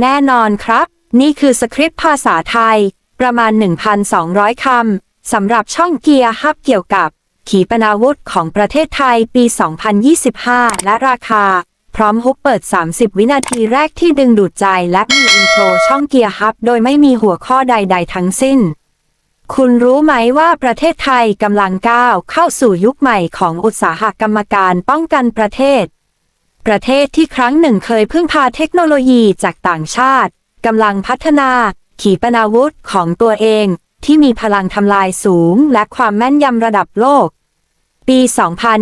แน่นอนครับ นี่คือสคริปต์ภาษาไทย ประมาณ 1,200 คำสำหรับช่องเกียร์ฮับเกี่ยวกับ ขีปนาวุธของประเทศไทยปี 2025 และราคา ร้อมฮุกเปิด 30 วินาทีแรกที่ดึงดูดใจและมีอินโทรช่องเกียร์ฮับ โดยไม่มีหัวข้อใด ๆ ทั้งสิ้น คุณรู้ไหมว่าประเทศไทยกำลังก้าวเข้าสู่ยุคใหม่ของอุตสาหกรรมการป้องกันประเทศ ประเทศที่ครั้งหนึ่งเคยพึ่งพาเทคโนโลยีจากต่างชาติกำลังพัฒนา ขีปนาวุธของตัวเอง ที่มีพลังทำลายสูงและความแม่นยำระดับโลก ปี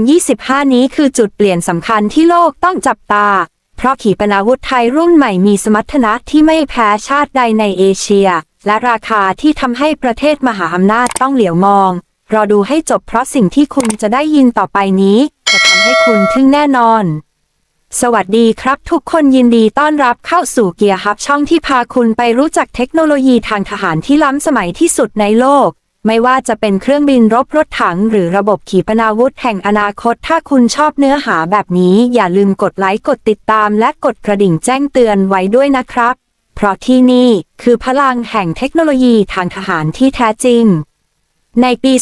2025 นี้คือจุดเปลี่ยนสำคัญที่โลกต้องจับตา เพราะขีปนาวุธไทยรุ่นใหม่มีสมรรถนะที่ไม่แพ้ชาติใดในเอเชีย และราคาที่ทำให้ประเทศมหาอำนาจต้องเหลียวมอง รอดูให้จบเพราะสิ่งที่คุณจะได้ยินต่อไปนี้ จะทำให้คุณทึ่งแน่นอน สวัสดีครับทุกคนยินดีต้อนรับเข้าสู่เกียร์ฮับช่องที่พาคุณไปรู้จักเทคโนโลยีทางทหารที่ล้ำสมัยที่สุดในโลก ไม่ว่าจะเป็นเครื่องบินรบรถถังหรือระบบขีปนาวุธแห่งอนาคต ถ้าคุณชอบเนื้อหาแบบนี้อย่าลืมกดไลค์กดติดตามและกดกระดิ่งแจ้งเตือนไว้ด้วยนะครับ เพราะที่นี่คือพลังแห่งเทคโนโลยีทางทหารที่แท้จริงในปี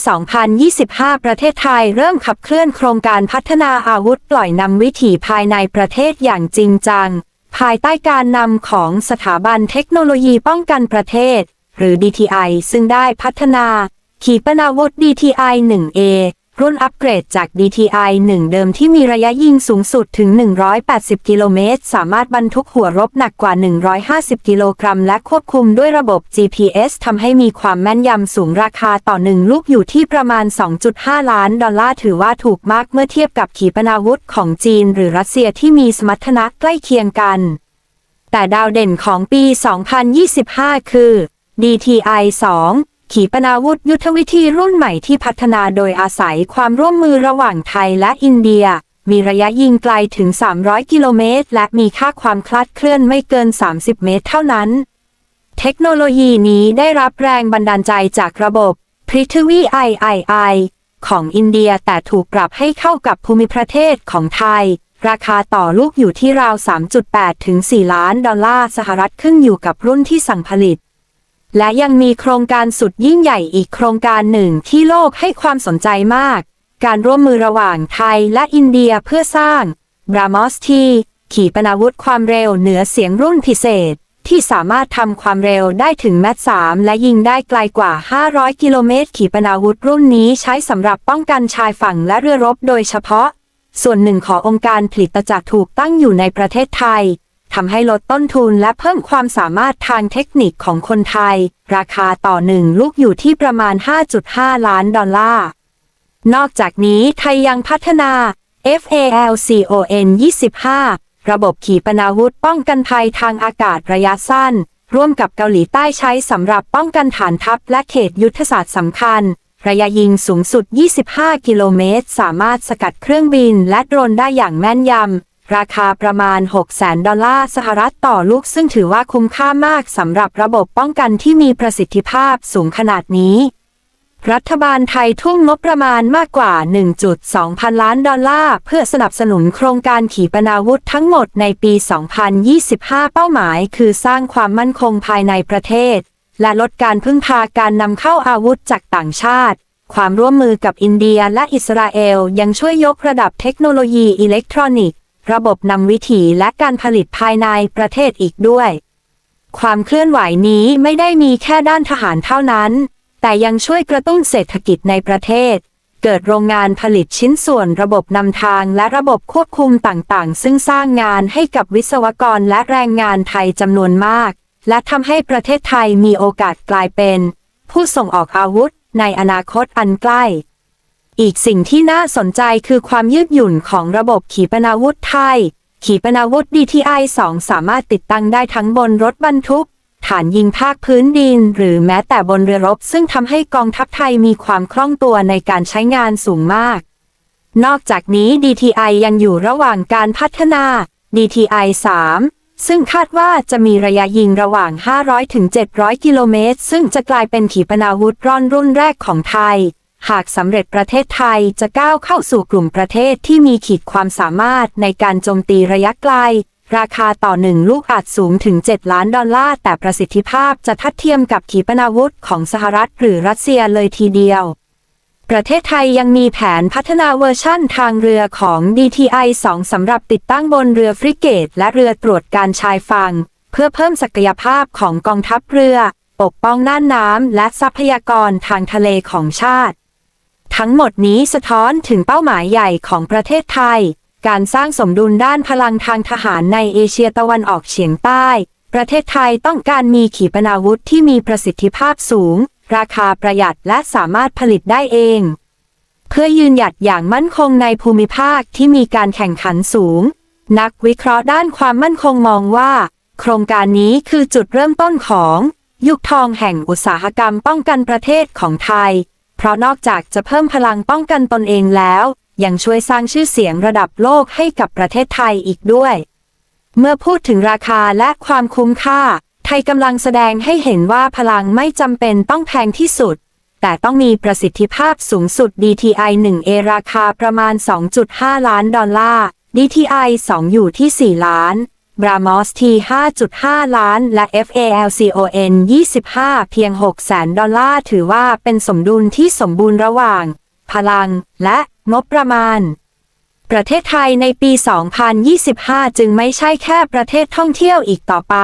2025 ประเทศไทยเริ่มขับเคลื่อนโครงการพัฒนาอาวุธปล่อยนำวิถีภายในประเทศอย่างจริงจัง ภายใต้การนำของสถาบันเทคโนโลยีป้องกันประเทศ หรือ DTI ซึ่งได้พัฒนา ขีปนาวุธ DTI 1A รุ่นอัปเกรดจาก DTI 1 เดิมที่มีระยะยิงสูงสุดถึง 180 กิโลเมตร สามารถบรรทุกหัวรบหนักกว่า 150 กิโลกรัม และควบคุมด้วยระบบ GPS ทำให้มีความแม่นยำสูงราคาต่อหนึ่งลูกอยู่ที่ประมาณ 2.5 ล้านดอลลาร์ถือว่าถูกมากเมื่อเทียบกับขีปนาวุธของจีน หรือรัสเซียที่มีสมรรถนะใกล้เคียงกัน แต่ดาวเด่นของปี 2025 คือ DTI 2 ขีปนาวุธยุทธวิธีรุ่นใหม่ที่พัฒนาโดยอาศัยความร่วมมือระหว่างไทยและอินเดีย มีระยะยิงไกลถึง 300 กิโลเมตร และมีค่าความคลาดเคลื่อนไม่เกิน 30 เมตรเท่านั้น เทคโนโลยีนี้ได้รับแรงบันดาลใจจากระบบ p r i t h v i III ของอินเดียแต่ถูกปรับให้เข้ากับภูมิประเทศของไทย ราคาต่อลูกอยู่ที่ราว 3.8 ถึง 4 ล้านดอลลาร์สหรัฐขึ้นอยู่กับรุ่นที่สั่งผลิต และยังมีโครงการสุดยิ่งใหญ่อีกโครงการหนึ่งที่โลกให้ความสนใจมาก การร่วมมือระหว่างไทยและอินเดียเพื่อสร้าง b r a m o s T ขีปนาวุธความเร็วเหนือเสียงรุ่นพิเศษ ที่สามารถทำความเร็วได้ถึงแมต3และยิงได้ไกลกว่า 500 กิโลเมตร ขีปนาวุธรุ่นนี้ใช้สำหรับป้องกันชายฝั่งและเรือรบโดยเฉพาะ ส่วนหนึ่งขององค์การผลิตจักรถูกตั้งอยู่ในประเทศไทย ทำให้ลดต้นทุนและเพิ่มความสามารถทางเทคนิคของคนไทย ราคาต่อหนึ่งลูกอยู่ที่ประมาณ 5.5 ล้านดอลลาร์ นอกจากนี้ไทยยังพัฒนา FALCON 25 ระบบขีปนาวุธป้องกันภัยทางอากาศระยะสั้น ร่วมกับเกาหลีใต้ใช้สำหรับป้องกันฐานทัพและเขตยุทธศาสตร์สำคัญ ระยะยิงสูงสุด 25 กิโลเมตร สามารถสกัดเครื่องบินและโดรนได้อย่างแม่นยำ ราคาประมาณ 6 0 0 0 0 ดอลลาร์สหรัฐต่อลูกซึ่งถือว่าคุ้มค่ามากสำหรับระบบป้องกันที่มีประสิทธิภาพสูงขนาดนี้ รัฐบาลไทยทุ่มงบประมาณมากกว่า 1.2 พันล้านดอลลาร์เพื่อสนับสนุนโครงการขีปนาวุธทั้งหมดในปี 2025 เป้าหมายคือสร้างความมั่นคงภายในประเทศ และลดการพึ่งพาการนำเข้าอาวุธจากต่างชาติความร่วมมือกับอินเดียและอิสราเอลยังช่วยยกระดับเทคโนโลยีอิเล็กทรอนิกส์ ระบบนำวิถีและการผลิตภายในประเทศอีกด้วย ความเคลื่อนไหวนี้ไม่ได้มีแค่ด้านทหารเท่านั้น แต่ยังช่วยกระตุ้นเศรษฐกิจในประเทศ เกิดโรงงานผลิตชิ้นส่วนระบบนำทางและระบบควบคุมต่างๆ ซึ่งสร้างงานให้กับวิศวกรและแรงงานไทยจำนวนมาก และทำให้ประเทศไทยมีโอกาสกลายเป็น ผู้ส่งออกอาวุธในอนาคตอันใกล้ อีกสิ่งที่น่าสนใจคือความยืดหยุ่นของระบบขีปนาวุธไทย ขีปนาวุธ DTI 2 สามารถติดตั้งได้ทั้งบนรถบรรทุก ฐานยิงภาคพื้นดิน หรือแม้แต่บนเรือรบ ซึ่งทำให้กองทัพไทยมีความคล่องตัวในการใช้งานสูงมาก นอกจากนี้ DTI ยังอยู่ระหว่างการพัฒนา DTI 3ซึ่งคาดว่าจะมีระยะยิงระหว่าง 500-700 กิโลเมตร ซึ่งจะกลายเป็นขีปนาวุธร่อนรุ่นแรกของไทย หากสำเร็จประเทศไทยจะก้าวเข้าสู่กลุ่มประเทศที่มีขีดความสามารถในการโจมตีระยะไกล ราคาต่อหนึ่งลูกอาจสูงถึง 7 ล้านดอลลาร์ แต่ประสิทธิภาพจะทัดเทียมกับขีปนาวุธของสหรัฐหรือรัสเซียเลยทีเดียว ประเทศไทยยังมีแผนพัฒนาเวอร์ชั่นทางเรือของ DTI-2 สำหรับติดตั้งบนเรือฟริเกต และเรือตรวจการชายฝั่งเพื่อเพิ่มศักยภาพของกองทัพเรือ ปกป้องน่านน้ำและทรัพยากรทางทะเลของชาติ ทั้งหมดนี้สะท้อนถึงเป้าหมายใหญ่ของประเทศไทย การสร้างสมดุลด้านพลังทางทหารในเอเชียตะวันออกเฉียงใต้ ประเทศไทยต้องการมีขีปนาวุธที่มีประสิทธิภาพสูง ราคาประหยัดและสามารถผลิตได้เอง เพื่อยืนหยัดอย่างมั่นคงในภูมิภาคที่มีการแข่งขันสูง นักวิเคราะห์ด้านความมั่นคงมองว่า โครงการนี้คือจุดเริ่มต้นของ ยุคทองแห่งอุตสาหกรรมป้องกันประเทศของไทย เพราะนอกจากจะเพิ่มพลังป้องกันตนเองแล้ว ยังช่วยสร้างชื่อเสียงระดับโลกให้กับประเทศไทยอีกด้วย เมื่อพูดถึงราคาและความคุ้มค่า ไทยกำลังแสดงให้เห็นว่าพลังไม่จำเป็นต้องแพงที่สุด แต่ต้องมีประสิทธิภาพสูงสุด DTI 1A ราคาประมาณ 2.5 ล้านดอลลาร์ DTI 2 อยู่ที่ 4 ล้าน BrahMos T 5.5 ล้าน และ FALCON 25 เพียง 6 แสนดอลลาร์ ถือว่าเป็นสมดุลที่สมบูรณ์ระหว่าง พลังและงบประมาณ ประเทศไทยในปี 2025 จึงไม่ใช่แค่ประเทศท่องเที่ยวอีกต่อไป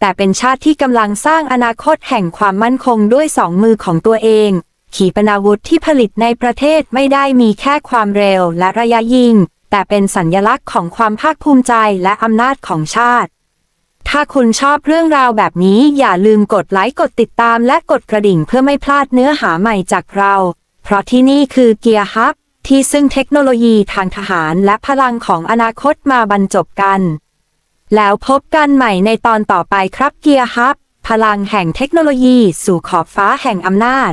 แต่เป็นชาติที่กำลังสร้างอนาคตแห่งความมั่นคงด้วยสองมือของตัวเอง ขีปนาวุธที่ผลิตในประเทศไม่ได้มีแค่ความเร็วและระยะยิง แต่เป็นสัญญลักษณ์ของความภาคภูมิใจและอำนาจของชาติ ถ้าคุณชอบเรื่องราวแบบนี้อย่าลืมกดไลค์กดติดตามและกดกระดิ่งเพื่อไม่พลาดเนื้อหาใหม่จากเรา เพราะที่นี่คือเกียร์ฮับ ที่ซึ่งเทคโนโลยีทางทหารและพลังของอนาคตมาบรรจบกัน แล้วพบกันใหม่ในตอนต่อไปครับเกียร์ฮับ พลังแห่งเทคโนโลยีสู่ขอบฟ้าแห่งอำนาจ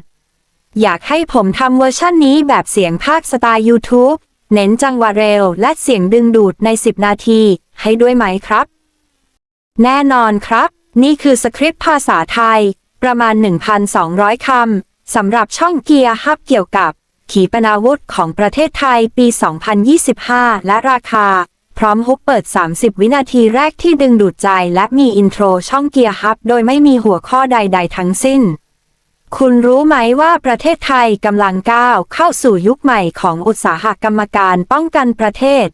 อยากให้ผมทำเวอร์ชั่นนี้แบบเสียงภาคสไตล์ YouTube เน้นจังหวะเร็วและเสียงดึงดูดใน 10 นาที ให้ด้วยไหมครับ แน่นอนครับ นี่คือสคริปต์ภาษาไทย ประมาณ 1,200 คำสำหรับช่องเกียร์ฮับเกี่ยวกับ ขีปนาวุธของประเทศไทยปี 2025 และราคา พร้อมฮุกเปิด 30 วินาทีแรกที่ดึงดูดใจและมีอินโทรช่องเกียร์ฮับโดยไม่มีหัวข้อใด ๆ ทั้งสิ้น คุณรู้ไหมว่าประเทศไทยกำลังก้าวเข้าสู่ยุคใหม่ของอุตสาหกรรมการป้องกันประเทศ